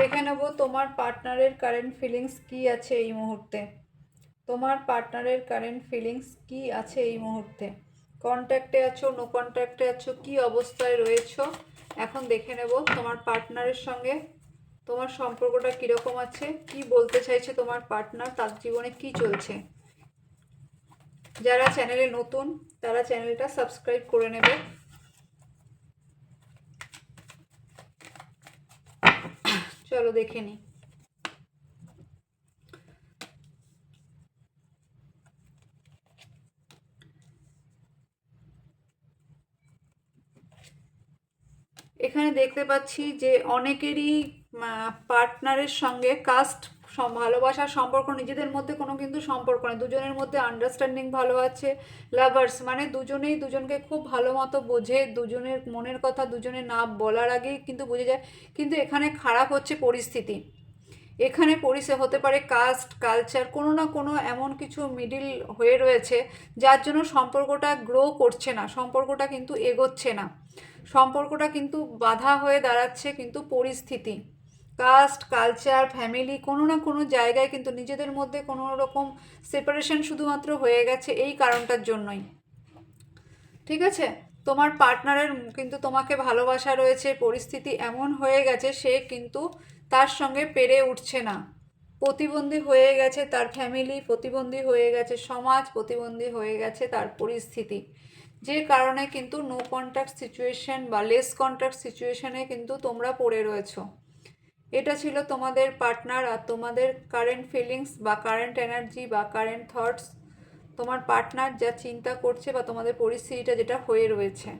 দেখে নেব তোমার পার্টনারের কারেন্ট ফিলিংস কি আছে এই মুহূর্তে। তোমার পার্টনারের কারেন্ট ফিলিংস কি আছে এই মুহূর্তে। কন্ট্যাক্টে আছো নো কন্ট্যাক্টে আছো, কি অবস্থায় রয়েছো? এখন দেখে নেব তোমার পার্টনারের সঙ্গে। তোমার সম্পর্কটা কীরকম আছে? কি বলতে চাইছে তোমার পার্টনার তার জীবনে কি চলছে? যারা চ্যানেলে নতুন, তারা চ্যানেলটা সাবস্ক্রাইব করে নেবে। চলো দেখে নিই এখানে দেখতে পাচ্ছি যে অনেকেরই পার্টনারের সঙ্গে কাস্ট ভালোবাসার সম্পর্ক, নিজেদের মধ্যে কোনো কিন্তু সম্পর্ক নেই দুজনের মধ্যে আন্ডারস্ট্যান্ডিং ভালো আছে লাভার্স মানে দুজনেই দুজনকে খুব ভালো মতো বোঝে, দুজনের মনের কথা দুজনে না বলার আগেই কিন্তু বুঝে যায়। কিন্তু এখানে খারাপ হচ্ছে পরিস্থিতি। এখানে পরিষে হতে পারে কাস্ট কালচার কোনো না কোনো এমন কিছু মিডিল হয়ে রয়েছে, যার জন্য সম্পর্কটা গ্রো করছে না, সম্পর্কটা কিন্তু এগোচ্ছে না। সম্পর্কটা কিন্তু বাধা হয়ে দাঁড়াচ্ছে কিন্তু পরিস্থিতি। কাস্ট কালচার ফ্যামিলি কোনো না কোনো জায়গায় কিন্তু নিজেদের মধ্যে কোনো রকম সেপারেশন শুধুমাত্র হয়ে গেছে এই কারণটার জন্যই। ঠিক আছে? তোমার পার্টনারের কিন্তু তোমাকে ভালোবাসা রয়েছে, পরিস্থিতি এমন হয়ে গেছে, সে কিন্তু তার সঙ্গে পেরে উঠছে না। প্রতিবন্ধী হয়ে গেছে তার ফ্যামিলি প্রতিবন্ধী হয়ে গেছে সমাজ, প্রতিবন্ধী হয়ে গেছে তার পরিস্থিতি। যে কারণে কিন্তু নো কন্ট্যাক্ট সিচুয়েশন বা লেস কন্ট্যাক্ট সিচুয়েশনে কিন্তু তোমরা পড়ে রয়েছো। এটা ছিল তোমাদের পার্টনার আর তোমাদের কারেন্ট ফিলিংস বা কারেন্ট এনার্জি বা কারেন্ট থটস তোমার পার্টনার যা চিন্তা করছে বা তোমাদের পরিস্থিতিটা যেটা হয়ে রয়েছে।